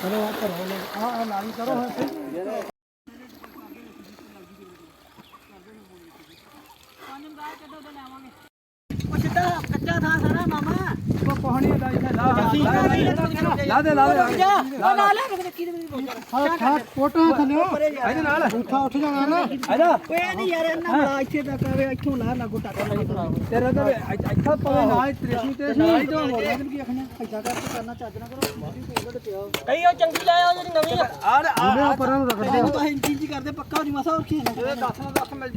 ਚਲੋ ਆ ਕਰੋ ਆ ਆ ਲਾਈ ਕਰੋ ਹਾਂ ਤੇ ਉਹ ਸਿੱਧਾ ਕੱਚਾ ਥਾਂ ਕੋਹਣੀ ਦਾ ਇੱਥੇ ਲਾ ਲਾ ਦੇ ਲਾ ਦੇ। ਉਹ ਲਾ ਲੈ। ਮੇਰੇ ਕੀ ਦੇ ਹਾਂ ਹਾਂ ਫੋਟੋ ਥੱਲੇ। ਇਹਦੇ ਨਾਲ। ਉੱਠਾ ਉੱਠ ਜਾਣਾ ਨਾ? ਇਹਦਾ ਓਏ ਨਹੀਂ ਯਾਰ ਇਹਨਾਂ ਬੜਾ ਇੱਥੇ ਤੱਕ ਆਵੇ ਇੱਥੋਂ ਲਾ ਨਾ ਗੋਟਾ ਕਰ ਤੇਰਾ ਤਾਂ ਇੱਥਾ ਪਵੇ ਨਾ ਤ੍ਰਿਸ਼ੀ ਤੇ ਹੀ ਤੋਂ ਹੋ ਗਿਆ ਕੀ ਆਖਣਾ? ਐਸਾ ਕਰਕੇ ਕਰਨਾ ਚੱਜ ਨਾ ਕਰੋ। ਕਈ ਉਹ ਚੰਗੀ ਲਾਇਆ ਜਿਹੜੀ ਨਵੀਂ ਆ। ਆ ਪਰਾਂ ਨੂੰ ਰੱਖ ਦੇ ਇਹਨੂੰ ਤਾਂ ਇੰਚੀ ਇੰਚੀ ਕਰਦੇ ਪੱਕਾ ਨਹੀਂ ਮਸਾ ਕੀ ਹੈ 10 ਨੂੰ 10 ਮਿਲ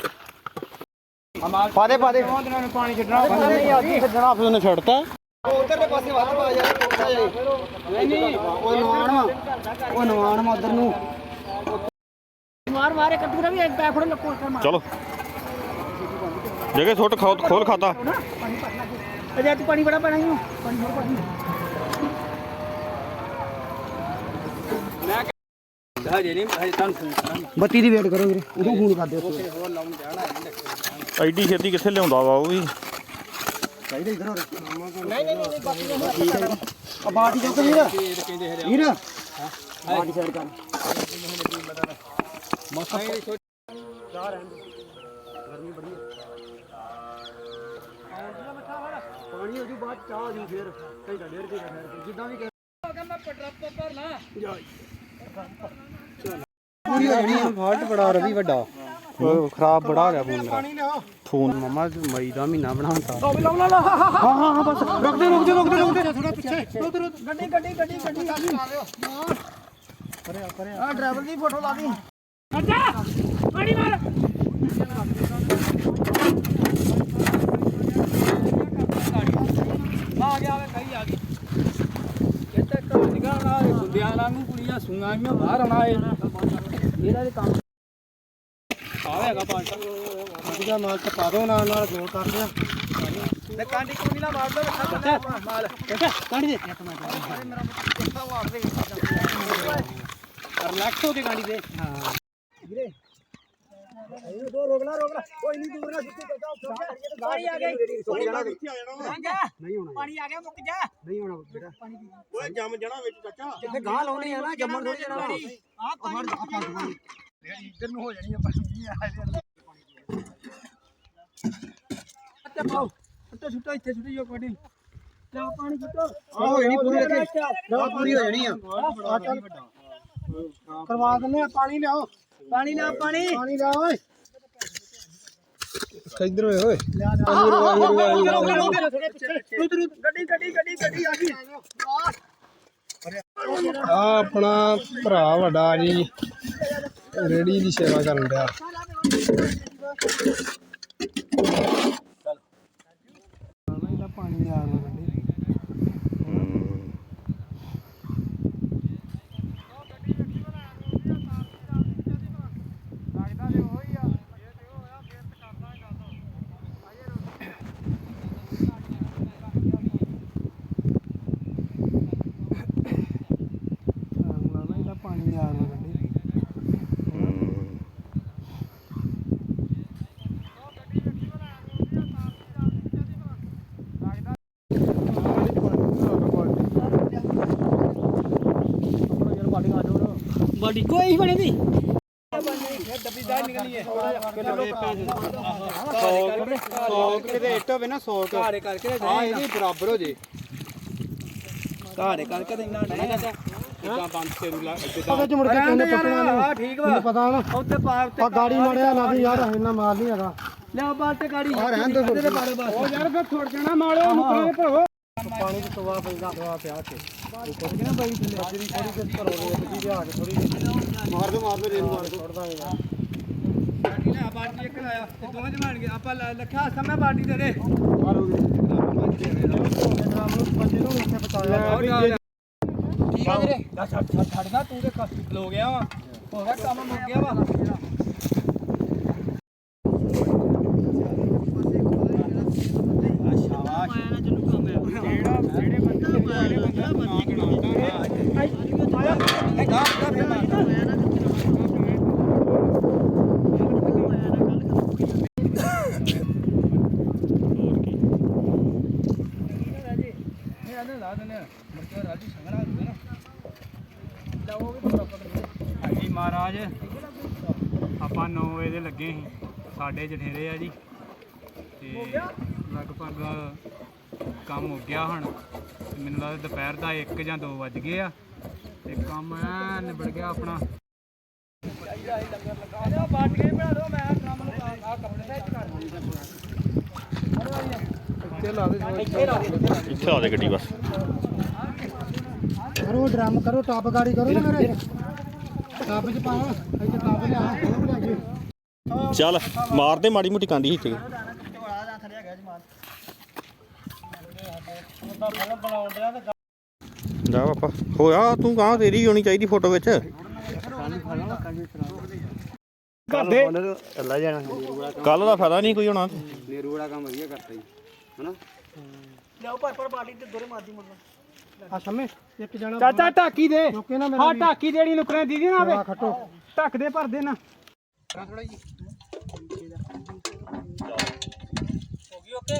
ਪਾਦੇ ਪਾਦੇ ਉਹਨਾਂ ਨੂੰ ਪਾਣੀ ਛੱਡਣਾ ਨਹੀਂ ਅੱਜ ਛੱਡਣਾ ਫਿਰ ਉਹਨੇ ਛੱਡਤਾ। ਉਧਰਲੇ ਪਾਸੇ ਵੱਧ ਪਾ ਯਾਰ ਕੋਠਾ ਜਾਈ ਨਹੀਂ ਨਹੀਂ ਉਹ ਨਵਾਣ ਵਾ ਉਹ ਨਵਾਣ ਵਾ ਉਧਰ ਨੂੰ। ਮਾਰ ਮਾਰੇ ਕੱਦੂ ਵੀ ਇੱਕ ਪੈ ਫੜ ਲੱਕੋ ਕਰ ਮਾਰ। ਚਲੋ। ਜਗੇ ਛੋਟ ਖੋਲ ਖਾਤਾ। ਅਜੇ ਤੂੰ ਪਾਣੀ ਬੜਾ ਪੈਣਾ ਹੀ ਪਾਣੀ ਹੋਰ ਪਾਣੀ ਹਜੇ ਨਹੀਂ ਹਜੇ ਤੁਹਾਨੂੰ ਬੱਤੀ ਦੀ ਵੇਟ ਕਰੋ ਵੀਰੇ ਉਦੋਂ ਫੋਨ ਕਰ ਦਿਓ ਐਡੀ ਛੇਤੀ ਕਿੱਥੇ ਲਿਆਉਂਦਾ ਵਾ ਉਹ ਵੀ? ਨਹੀਂ ਨਹੀਂ ਨਹੀਂ ਬਾਕੀ ਆ ਬਾਟੀ ਚੁੱਕ ਵੀਰ ਵੀਰ ਬਾਟੀ ਸਾਈਡ ਕਰ ਪਾਣੀ ਹੋ ਜੂ ਬਾਅਦ ਚਾਹ ਦੀ ਫੇਰ। ਘੰਟਾ ਡੇਢ ਘੰਟਾ ਠਹਿਰ ਕੇ ਜਿੱਦਾਂ ਵੀ ਪੂਰੀ ਹੋ ਜਾਣੀ ਆ। ਫਾਲਟ ਬੜਾ ਰਵੀ ਵੱਡਾ। ਖਰਾਬ ਬੜਾ ਹੋ ਗਿਆ ਫੋਨ ਮੇਰਾ। ਫੋਨ ਮਮਾ ਮਈ ਦਾ ਮਹੀਨਾ ਬਣਾਉਂਦਾ ਹਾਂ ਹਾਂ ਹਾਂ। ਬਸ। ਰੁਕ ਦੇ ਰੁਕ ਦੇ ਰੁਕ ਦੇ ਰੁਕ ਦੇ ਥੋੜਾ ਪਿੱਛੇ ਗੱਡੀ ਗੱਡੀ ਗੱਡੀ ਗੱਡੀ ਆ ਗਈ ਪਰੇ ਪਰੇ ਆ। ਡਰਾਈਵਰ ਦੀ ਫੋਟੋ ਲਾ ਦੀ। ਅੱਛਾ! ਮਾਰ ਆ ਗਿਆ ਵੇ ਕਈ ਆ ਗਈ ਇੱਥੇ ਘਰ ਗੁੰਦਿਆਂ ਵਾਂਗੂ ਕੁੜੀਆਂ ਸੁੰਗਾਂ ਗੀਆਂ ਬਾਹਰ ਆਉਣਾ ਏ ਇਹਦਾ ਦੇ ਕੰਮ ਆਵੇਗਾ ਪਾਟਾ ਵਧੀਆ ਮਾਲ ਤੇ ਪਾ ਦੋ ਨਾਲ ਨਾਲ ਜੋੜ ਕਰ ਲਿਆ। ਤੇ ਕਾਂਡੀ ਕੁੰਡੀ ਨਾ ਮਾਰ ਦੋ ਰੱਖਾ ਮਾਲ। ਕਾਂਡੀ ਦੇ। ਇੱਕ ਮਿੰਟ ਰਿਲੈਕਸ ਹੋ ਕੇ ਕਾਂਡੀ ਦੇ। ਹਾਂ। ਦੋ ਰੋਕ ਲਾ ਰੋਕ ਲਾ। ਕੋਈ ਨਹੀਂ ਦੂਰ ਨਾ ਸਿੱਧੀ ਕਰਦਾ ਪਾਣੀ ਆ ਗਿਆ। ਪਾਣੀ ਆ ਗਿਆ। ਨਹੀਂ ਹੋਣਾ। ਪਾਣੀ ਆ ਗਿਆ ਮੁੱਕ ਜਾ। ਨਹੀਂ ਹੋਣਾ ਬੇਟਾ। ਓਏ ਜੰਮ ਜਣਾ ਵਿੱਚ ਚਾਚਾ। ਜਿੱਥੇ ਗਾਂ ਲਾਉਣੀ ਆ ਨਾ ਜੰਮਣ ਥੋੜੀ ਜਾਣਾ। ਆ ਪਾਣੀ ਇੱਧਰ ਨੂੰ ਹੋ ਜਾਣੀ ਆਪਾਂ ਨਹੀਂ ਆ ਤੇ ਪਾਓ। ਉੱਤੇ ਸੁੱਟੋ ਇੱਥੇ ਸੁੱਟੀ ਜੋ ਪਾਣੀ। ਲੈ ਪਾਣੀ ਸੁੱਟੋ। ਆ ਹੋ ਜਾਣੀ ਪੂਰੀ ਲੱਗੀ ਆ ਪੂਰੀ ਹੋ ਜਾਣੀ ਆ। ਆ ਚੱਲ। ਕਰਵਾ ਦਿੰਨੇ ਆ ਪਾਣੀ ਲਿਆਓ। ਪਾਣੀ ਨਾ ਪਾਣੀ। ਪਾਣੀ ਲਿਆ ਓਏ। ਕਿੱਧਰ ਹੋਏ ਓਏ ਗੱਡੀ ਗੱਡੀ ਗੱਡੀ ਗੱਡੀ ਆ ਗਈ। ਆ ਆਪਣਾ ਭਰਾ ਵੱਡਾ ਜੀ ਰੇੜੀ ਦੀ ਸੇਵਾ ਕਰਨ ਡਿਆ ਪਾਣੀ ਆ ਪਾਣੀ ਆ ਗੱਡੀ ਬਾਡੀ ਕੋਈ ਬਣੇ ਨਹੀਂ। ਕਿਤੇ ਇੱਟ ਹੋਵੇ ਨਾ 100 ਘਾਰੇ ਕਰਕੇ ਹਾਂ ਇਹਦੀ ਬਰਾਬਰ ਹੋ ਜੇ। ਘਾੜੇ ਕਰਕੇ ਤੇ ਇੰਨਾ ਨਹੀਂ ਚਾਚਾ ਇਦਾਂ ਬੰਦ ਤੇ ਰੂਲਾ ਪਤਾ ਚ ਮੁੜ ਕੇ ਕਿੰਨੇ ਪੱਟਣਾ ਨੇ ਆ ਠੀਕ ਵਾ। ਪਤਾ ਨਾ ਉੱਤੇ ਪਾਰ ਤੇ ਆ ਗਾੜੀ ਮੜਿਆ ਨਾ ਵੀ ਯਾਰ ਇੰਨਾ ਮਾਰ ਨਹੀਂ ਹੈਗਾ। ਲੈ ਬਾਲ ਤੇ ਗਾੜੀ। ਆ ਰਹਿਣ ਦੋ ਪਾੜੇ ਬਸ। ਉਹ ਯਾਰ ਫਿਰ ਥੋੜ ਜਾਣਾ ਮਾਲਿਓ ਨੁਕਰੇ ਭਰੋ। ਪਾਣੀ ਚ ਤਵਾ ਪੈਂਦਾ। ਤਵਾ ਪਿਆ ਤੇ ਕਿਹਨਾਂ ਬਾਈ ਥੱਲੇ। ਬਾਜਰੀ ਥੋੜੀ ਜਿਹੀ ਘਰੋਂ ਰੇਤ ਦੀ ਲਿਆ ਕੇ ਥੋੜੀ ਮਾਰ ਦੋ ਮਾਰ ਦੋ ਰੇਤ ਮਾਰ ਦੋ ਛੱਡ ਦਾਂਗੇ ਬਾਟੀ ਲੈ ਬਾਟੀ ਇੱਕ ਲਾਇਆ ਤੇ ਦੋਵੇਂ ਜਮਾਨ ਗਏ ਆਪਾਂ ਲੱਖਾ ਸਮੇਂ ਬਾਟੀ ਦੇ ਦੇ ਮਾਰੋਗੇ ਡਰਾਮ ਨੂੰ ਬੰਦੇ ਨੂੰ ਇੱਥੇ ਬਚਾਇਆ ਠੀਕ ਆ ਵੀਰੇ। ਛੱਡ ਛੱਡ ਛੱਡਣਾ ਤੂੰ ਤੇ ਖਲੋ ਗਿਆ ਵਾ। ਹੋ ਗਿਆ ਕੰਮ ਮੁੱਕ ਗਿਆ ਵਾ ਸ਼ਾਬਾਸ਼ ਜਿਹੜਾ ਜਿਹੜੇ ਬੰਦੇ ਜਿਹੜੇ ਬੰਦੇ ਦਾ ਨਾਂ ਗਣਾਉਂਦਾ ਇਹ ਗਾਹ ਦਾ ਫਿਰ ਮੈਂ ਲਾ ਮੁਰਕੇ ਰਾਜੀ ਸੰਗਣਾ ਨਾ। ਲਾਓ ਪਕੜ ਹਾਂਜੀ ਮਹਾਰਾਜ ਆਪਾਂ 9 ਵਜੇ ਦੇ ਲੱਗੇ ਸੀ। ਸਾਡੇ ਜਠੇਰੇ ਆ ਜੀ। ਤੇ ਲਗਭਗ ਕੰਮ ਹੋ ਗਿਆ ਹੁਣ। ਮੈਨੂੰ ਲੱਗਦਾ ਦੁਪਹਿਰ ਦਾ 1 ਜਾਂ 2 ਵੱਜ ਗਏ ਆ। ਤੇ ਕੰਮ ਐ ਨਿਬੜ ਗਿਆ ਆਪਣਾ। ਬਾਟ ਕੇ ਬਣਾ ਦੋ ਮੈਂ ਕੰਮ ਨੂੰ ਆ ਕੱਪੜੇ ਸੈੱਟ ਕਰ ਇੱਥੇ ਲਾ ਦੇ ਇੱਥੇ ਲਾ ਦੇ। ਇੱਥੇ ਆ ਦੇ ਗੱਡੀ ਬਸ। ਕਰੋ ਡਰਮ ਕਰੋ ਟਾਪ ਗਾੜੀ ਕਰੋ ਨਾ ਮੇਰੇ। ਟਾਪ ਚ ਪਾਓ ਇੱਥੇ ਟਾਪ ਲਿਆ ਹੋਰ ਲਿਆ ਜੀ ਚੱਲ ਮਾਰ ਦੇ ਮਾੜੀ ਮੋਟੀ ਕਾਂਡੀ ਇੱਥੇ। ਜਾ ਪਾਪਾ। ਹੋਇਆ ਤੂੰ ਕਹਾਂ ਤੇਰੀ ਹੋਣੀ ਚਾਹੀਦੀ ਫੋਟੋ ਵਿੱਚ। ਲੈ ਕੱਲ ਦਾ ਫਾਇਦਾ ਨਹੀਂ ਕੋਈ ਹੋਣਾ। ਨੇਰੂ ਵਾਲਾ ਕੰਮ ਵਧੀਆ ਕਰਤਾ ਜੀ। ਹਨਾ? ਲਿਆਓ ਪਰ ਪਰ ਬਾਟੀ ਤੇ ਦੋਰੇ ਮਾਰਦੀ ਮੁੰਡਾ ਆ ਸਮੇਂ ਇੱਕ ਜਣਾ ਚਾਚਾ ਢਾਕੀ ਦੇ। ਰੋਕੇ ਨਾ ਹਾਂ ਢਾਕੀ ਜਿਹੜੀ ਨੁਕਰੇ ਦੀਦੀ ਨਾ ਆਵੇ। ਖੱਟੋ। ਢੱਕ ਦੇ ਭਰ ਦੇ ਨਾ। ਥੋੜਾ ਜੀ ਹੋ ਗਈ ਓਕੇ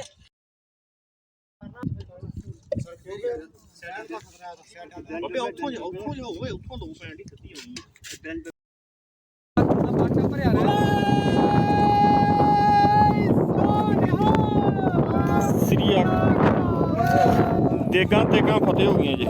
ਬੱਬੇ ਉੱਥੋਂ ਜਾ ਉੱਥੋਂ ਜਾ ਓਏ ਉੱਥੋਂ ਲੋ ਪੈਣ ਦੀ ਸਿੱਧੀ ਹੋਣੀ ਬਾਟਾ ਭਰਿਆ ਲੈ ਸ੍ਰੀ ਅਕਾਲ ਦੇਗਾਂ ਤੇਗਾਂ ਫਤਿਹ ਹੋ ਗਈਆਂ ਜੀ